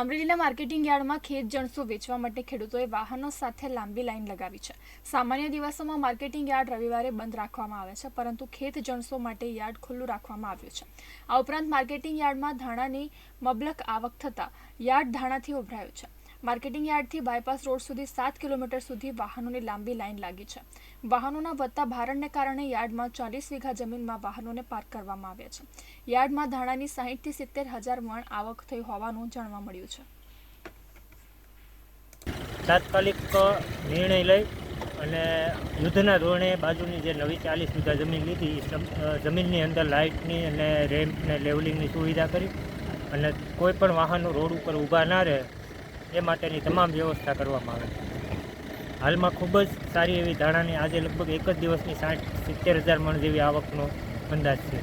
અમરેલીના માર્કેટિંગ યાર્ડમાં ખેત જણસો વેચવા માટે ખેડૂતોએ વાહનો સાથે લાંબી લાઇન લગાવી છે. સામાન્ય દિવસોમાં માર્કેટિંગ યાર્ડ રવિવારે બંધ રાખવામાં આવે છે, પરંતુ ખેત જણસો માટે યાર્ડ ખુલ્લું રાખવામાં આવ્યું છે. આ ઉપરાંત માર્કેટિંગ યાર્ડમાં ધાણાની મબલક આવક થતાં યાર્ડ ધાણાથી ઉભરાયું છે. માર્કેટિંગ યાર્ડથી બાયપાસ રોડ સુધી સાત કિલોમીટર સુધી વાહનોની લાંબી લાઇન લાગી છે. વાહનોના વધતા ભારણને કારણે યાર્ડમાં ચાલીસ વીઘા જમીનમાં વાહનોને પાર્ક કરવામાં આવ્યા છે. યાર્ડમાં ધાણાની સાહીઠથી સિત્તેર હજાર મણ આવક થઈ હોવાનું જાણવા મળ્યું છે. તાત્કાલિક નિર્ણય લઈ અને યુદ્ધના ધોરણે બાજુની જે નવી ચાલીસ વીઘા જમીન લીધી જમીનની અંદર લાઇટની અને રેમ્પ ને લેવલિંગની સુવિધા કરી અને કોઈ પણ વાહનો રોડ ઉપર ઊભા ના રહે એ માટેની તમામ વ્યવસ્થા કરવામાં આવે છે. હાલમાં ખૂબ જ સારી એવી ધાણાની આજે લગભગ એક જ દિવસની સાઠ સિત્તેર હજાર મણ જેવી આવકનો અંદાજ છે.